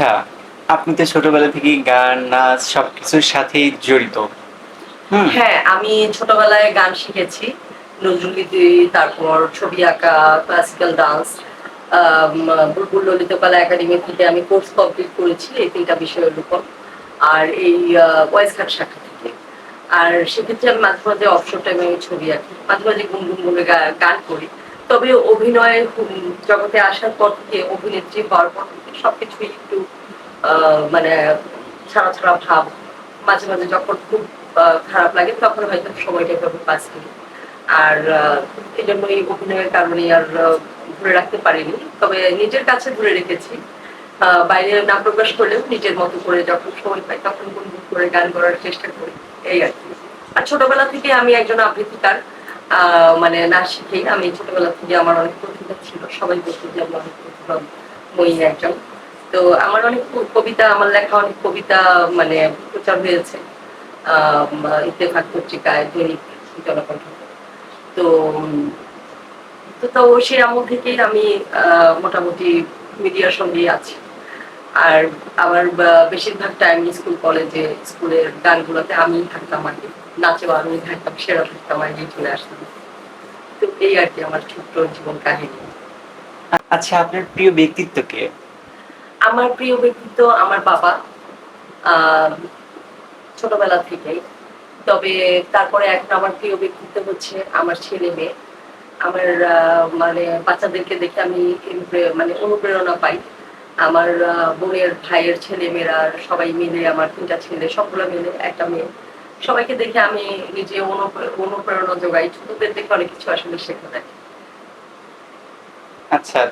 আচ্ছা আপনি তো ছোটবেলা থেকেই গান, নাচ সবকিছুর সাথেই জড়িত। হ্যাঁ আমি ছোটবেলায় গান শিখেছি। নজরুলগীতি তারপর ছবি আঁকা classical dance Bulbul Lalitkala academy থেকে আমি কোর্স কমপ্লিট করেছি এই তিনটা বিষয়ের উপর। আর এই ভয়েস ঘাট শাখা থেকে। আর সেক্ষেত্রে আমি মাঝে মাঝে অবসর টাইমে আমি ছবি আঁকি। মাঝে মাঝে গুনগুন বলে গান করি। তবে অভিনয় জগতে আসার পর থেকে অভিনেত্রী হওয়ার পর থেকে সবকিছুই একটু মানে ছাড়া ছাড়া ভাব। মাঝে মাঝে যখন খুব খারাপ লাগে তখন হয়তো সময়টা এভাবে পাস আর এই জন্য এই অভিনয়ের কারণে আর ধরে রাখতে পারিনি। তবে নিজের কাছে ধরে রেখেছি। বাইরে না প্রকাশ করলেও নিজের মতো করে যখন সময় পাই তখন গুনগুন করে গান করার চেষ্টা করি। এই আর কি। আর ছোটবেলা থেকে আমি একজন আবৃত্তিকার। আহ, মানে না শিখেই আমি ছোটবেলা থেকে আমার অনেক প্রতিভা ছিল। সবাই বলতো যে আমি অনেক প্রতিভাময়ী একজন। তো আমার অনেক কবিতা, আমার লেখা অনেক কবিতা মানে প্রচার হয়েছে। ইত্তেফাক পত্রিকায়, দৈনিক জনকণ্ঠ। তো তো তো সেই আমল থেকেই আমি মোটামুটি মিডিয়ার সঙ্গেই আছি। আর আমার বেশিরভাগ টাইম স্কুল কলেজে স্কুলের গানগুলোতে আমি থাকতাম আর কি। নাচেও আমি থাকতাম সেরা থাকতাম আর চলে আসতাম তো এই আর কি আমার ছোট্ট জীবন কাহিনী। আচ্ছা আপনার প্রিয় ব্যক্তিত্ব কে? আমার প্রিয় ব্যক্তিত্ব আমার বাবা। ছোটবেলা থেকেই। তবে তারপরে এখন আমার প্রিয় ব্যক্তিত্ব হচ্ছে আমার ছেলে মেয়ে। আমার মানে বাচ্চাদেরকে দেখে আমি মানে অনুপ্রেরণা পাই। আমার বোনের, ভাইয়ের ছেলে মেয়েরা সবাই মিলে, আমার তিনটা ছেলে, সবগুলো মিলে, একটা মেয়ে। সবাইকে দেখে আমি নিজে অনুপ্রে- অনুপ্রেরণা যোগাই। ছোটদের দেখে অনেক কিছু আসলে শেখা যায়। আচ্ছা।